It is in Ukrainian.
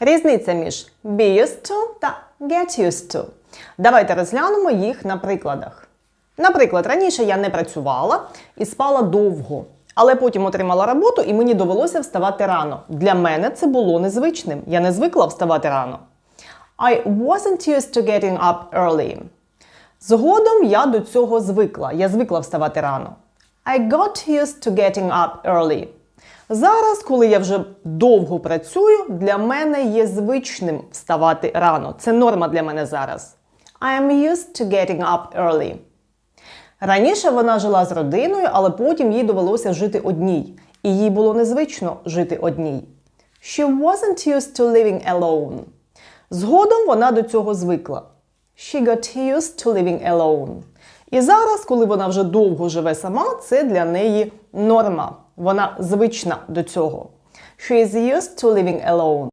Різниця між be used to та get used to. Давайте розглянемо їх на прикладах. Наприклад, раніше я не працювала і спала довго, але потім отримала роботу і мені довелося вставати рано. Для мене це було незвичним. Я не звикла вставати рано. I wasn't used to getting up early. Згодом я до цього звикла. Я звикла вставати рано. I got used to getting up early. Зараз, коли я вже довго працюю, для мене є звичним вставати рано. Це норма для мене зараз. I am used to getting up early. Раніше вона жила з родиною, але потім їй довелося жити одній. І їй було незвично жити одній. She wasn't used to living alone. Згодом вона до цього звикла. She got used to living alone. І зараз, коли вона вже довго живе сама, це для неї норма. Вона звична до цього. She is used to living alone.